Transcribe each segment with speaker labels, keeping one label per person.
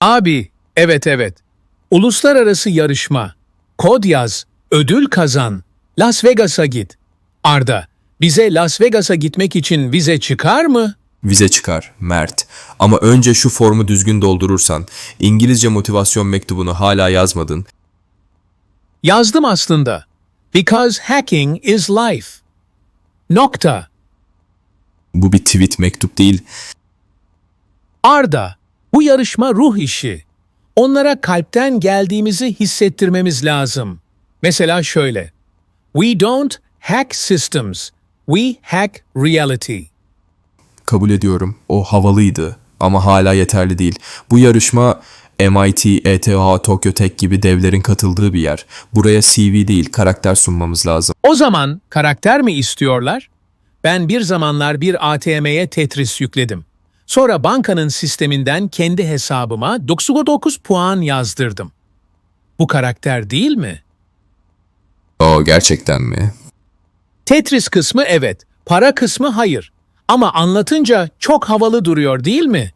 Speaker 1: Abi, evet evet. Uluslararası yarışma. Kod yaz, ödül kazan. Las Vegas'a git. Arda, bize Las Vegas'a gitmek için vize çıkar mı?
Speaker 2: Vize çıkar, Mert. Ama önce şu formu düzgün doldurursan, İngilizce motivasyon mektubunu hala yazmadın,
Speaker 1: Yazdım aslında. Because hacking is life. Nokta.
Speaker 2: bu bir tweet mektup değil,
Speaker 1: Arda, bu yarışma ruh işi. Onlara kalpten geldiğimizi hissettirmemiz lazım. Mesela şöyle. We don't hack systems. We hack reality.
Speaker 2: kabul ediyorum. O havalıydı ama hala yeterli değil. Bu yarışma MIT, ETH, Tokyo Tech gibi devlerin katıldığı bir yer. Buraya CV değil, karakter sunmamız lazım.
Speaker 1: O zaman karakter mi istiyorlar? Ben bir zamanlar bir ATM'ye Tetris yükledim. Sonra bankanın sisteminden kendi hesabıma 99 puan yazdırdım. Bu karakter değil mi?
Speaker 2: O gerçekten mi?
Speaker 1: Tetris kısmı evet, para kısmı hayır. Ama anlatınca çok havalı duruyor değil mi?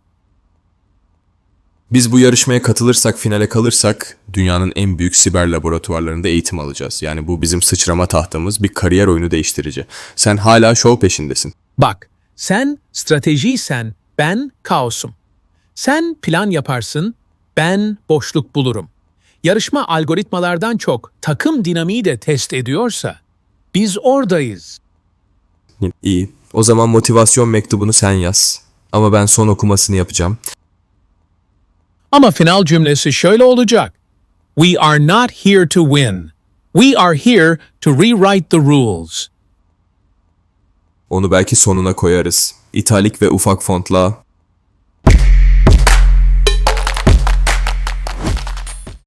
Speaker 2: Biz bu yarışmaya katılırsak, finale kalırsak dünyanın en büyük siber laboratuvarlarında eğitim alacağız. Yani bu bizim sıçrama tahtamız, bir kariyer oyunu değiştirici. Sen hala şov peşindesin.
Speaker 1: Bak, sen stratejiysen ben kaosum. Sen plan yaparsın, ben boşluk bulurum. Yarışma algoritmalardan çok takım dinamiği de test ediyorsa biz oradayız.
Speaker 2: İyi. O zaman motivasyon mektubunu sen yaz. Ama ben son okumasını yapacağım.
Speaker 1: Ama final cümlesi şöyle olacak. We are not here to win. We are here to rewrite the rules.
Speaker 2: Onu belki sonuna koyarız. İtalik ve ufak fontla